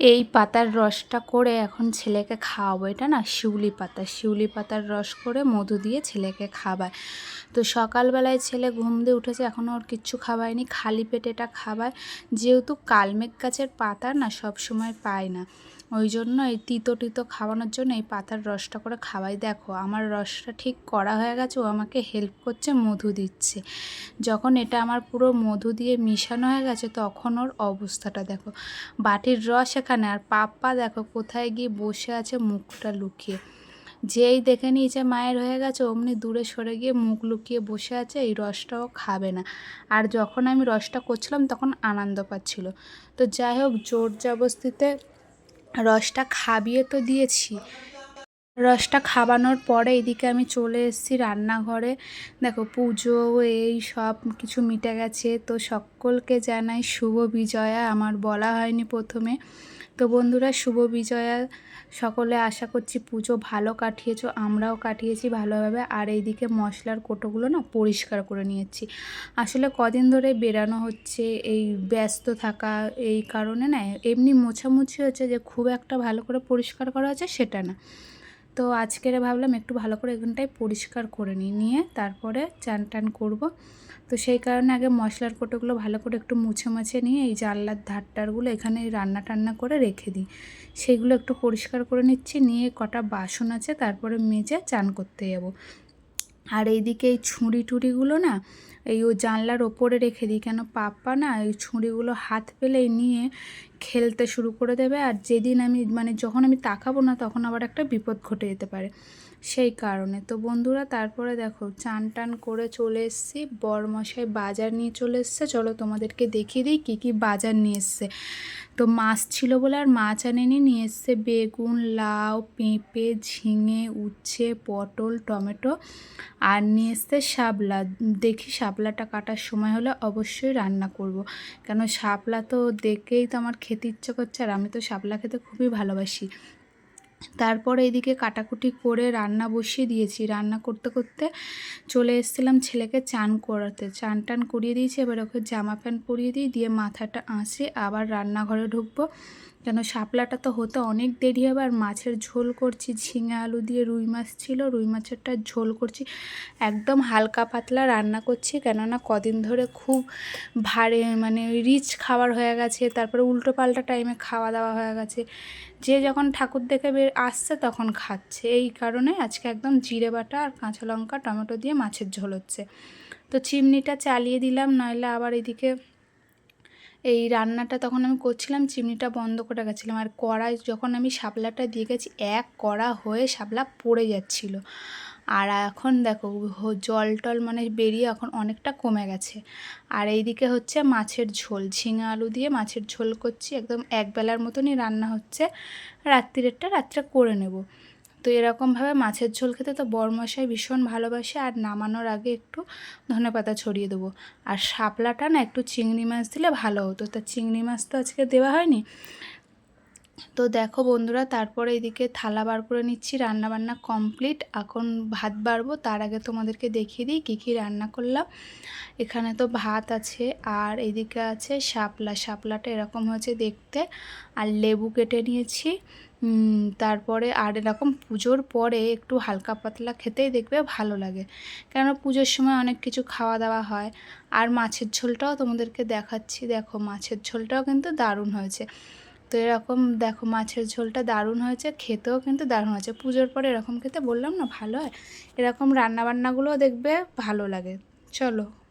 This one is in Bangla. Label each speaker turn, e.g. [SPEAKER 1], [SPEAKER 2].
[SPEAKER 1] এই পাতার রসটা করে এখন ছেলেকে খাওয়াবো। এটা না শিউলি পাতা। শিউলি পাতার রস করে মধু দিয়ে ছেলেকে খাবায় তো সকালবেলায় ছেলে ঘুম দিয়ে উঠেছে এখনও ওর কিচ্ছু খাওয়ায়নি। খালি পেটে এটা খাবায় যেহেতু কালমেঘ গাছের পাতা না সব সময় পায় না। ওই জন্য এই তিতো টিতো খাওয়ানোর জন্য এই পাতার রসটা করে খাওয়াই। দেখো, আমার রসটা ঠিক করা হয়ে গেছে, ও আমাকে হেল্প করছে, মধু দিচ্ছে। যখন এটা আমার পুরো মধু দিয়ে মিশানো হয়ে গেছে, তখন ওর অবস্থাটা দেখো। বাটির রস এখানে, আর পাপ্পা দেখো কোথায় গিয়ে বসে আছে মুখটা লুকিয়ে। যেই দেখে নিয়েছে মায়ের হয়ে গেছে, অমনি দূরে সরে গিয়ে মুখ লুকিয়ে বসে আছে, এই রসটাও খাবে না। আর যখন আমি রসটা করছিলাম, তখন আনন্দ পাচ্ছিল। তো যাই হোক, জোর জবস্তিতে রসটা খাবিয়ে তো দিয়েছি রসটা খাবানোর পরে এদিকে আমি চলে এসেছি রান্নাঘরে। দেখো পুজো, এই সব কিছু মিটে গেছে। তো সকলকে জানাই শুভ বিজয়া। আমার বলা হয়নি প্রথমে। তো বন্ধুরা, শুভ বিজয়া। সকলে আশা করছি পুজো ভালো কাটিয়েছো, আমরাও কাটিয়েছি ভালোভাবে। আর এইদিকে মশলার কোটোগুলো না পরিষ্কার করে নিয়েছি। আসলে কদিন ধরে বেরানো হচ্ছে, এই ব্যস্ত থাকা, এই কারণে না এমনি মোছামুছি হচ্ছে যে খুব একটা ভালো করে পরিষ্কার করা হচ্ছে সেটা না। তো আজকের ভাবলাম একটু ভালো করে এখানটায় পরিষ্কার করে নিই, নিয়ে তারপরে চান টান করব। তো সেই কারণে আগে মশলার কোটোগুলো ভালো করে একটু মুছে মুছে নিয়ে এই জানলার ধারটারগুলো এখানে রান্না টান্না করে রেখে দিই। সেগুলো একটু পরিষ্কার করে নিচ্ছি, নিয়ে কটা বাসন আছে তারপরে মেজে চান করতে যাব। আর এইদিকে এই ছুঁড়ি টুড়িগুলো না, এই ও জানলার ওপরে রেখে দিই, কেন পাপ্পা না এই ছুঁড়িগুলো হাত পেলেই নিয়ে খেলতে শুরু করে দেবে আর যেদিন আমি মানে যখন আমি তাকাবো না তখন আবার একটা বিপদ ঘটে যেতে পারে। সেই কারণে। তো বন্ধুরা, তারপরে দেখো, চান টান করে চলে এসেছি। বরমশাই বাজার নিয়ে চলে এসছে। চলো তোমাদেরকে দেখিয়ে দিই কী কী বাজার নিয়ে এসছে। তো মাছ ছিল বলে আর মাছ আনেনি। নিয়ে এসছে বেগুন, লাউ, পেঁপে, ঝিঙে, উচ্ছে, পটল, টমেটো আর নিয়ে এসছে শাপলা। দেখি শাপলাটা কাটার সময় হলে অবশ্যই রান্না করব। কেন শাপলা তো দেখেই তো আমার খেতে ইচ্ছে করছে আর আমি তো শাপলা খেতে খুবই ভালোবাসি। তারপরে এদিকে কাটাকুটি করে রান্না বসিয়ে দিয়েছি। রান্না করতে করতে চলে এসেছিলাম ছেলেকে চান করাতে। চান টান করিয়ে দিয়েছি, এবার ওকে জামা প্যান্ট পরিয়ে দিই, দিয়ে মাথাটা আঁচে আবার রান্নাঘরে ঢুকবো। কেন শাপলাটা তো হতে অনেক দেরি হবে, আর মাছের ঝোল করছি, ঝিঙে আলু দিয়ে রুই মাছ ছিল, রুই মাছেরটা ঝোল করছি। একদম হালকা পাতলা রান্না করছি, কেননা কদিন ধরে খুব ভারে মানে রিচ খাবার হয়ে গেছে, তারপরে উল্টো পাল্টা টাইমে খাওয়া দাওয়া হয়ে গেছে। যে যখন ঠাকুর দেখে বের আসছে তখন খাচ্ছে। এই কারণে আজকে একদম জিরে বাটা আর কাঁচা লঙ্কা, টমেটো দিয়ে মাছের ঝোল হচ্ছে। তো চিমনিটা চালিয়ে দিলাম, নইলে আবার এদিকে এই রান্নাটা তখন আমি করছিলাম, চিমনিটা বন্ধ করে গেছিলাম আর কড়াই যখন আমি শাপলাটা দিয়ে গেছি, এক কড়া হয়ে শাপলা পড়ে যাচ্ছিল। আর এখন দেখো জল টল মানে বেরিয়ে এখন অনেকটা কমে গেছে। আর এইদিকে হচ্ছে মাছের ঝোল, ঝিঙা আলু দিয়ে মাছের ঝোল করছি, একদম একবেলার মতনই রান্না হচ্ছে। রাত্রিরেরটা রাত্রে করে নেব। তো এরকমভাবে মাছের ঝোল খেতে তো বরমশাই ভীষণ ভালোবাসে, আর নামানোর আগে একটু ধনে পাতা ছড়িয়ে দেবো। আর শাপলাটা না একটু চিংড়ি মাছ দিলে ভালো হতো। তা চিংড়ি মাছ তো আজকে দেওয়া হয়নি। তো দেখো বন্ধুরা, তারপরে এদিকে থালা বার করে নিচ্ছি রান্না বান্না কমপ্লিট। এখন ভাত বাড়বো, তার আগে তোমাদেরকে দেখিয়ে দিই কী কী রান্না করলাম। এখানে তো ভাত আছে, আর এদিকে আছে শাপলা। শাপলাটা এরকম হয়েছে দেখতে, আর লেবু কেটে নিয়েছি। তারপরে আর এরকম পুজোর পরে একটু হালকা পাতলা খেতেই দেখবে ভালো লাগে। কেন পুজোর সময় অনেক কিছু খাওয়া দাওয়া হয়। আর মাছের ঝোলটাও তোমাদেরকে দেখাচ্ছি। দেখো, মাছের ঝোলটাও কিন্তু দারুণ হয়েছে। এরকম দেখো মাছের ঝোলটা দারুণ হয়েছে, খেতেও কিন্তু দারুণ হয়েছে। পুজোর পরে এরকম খেতে বললাম না, ভালো হয়। এরকম রান্নাবান্নাগুলোও দেখবে ভালো লাগে। চলো।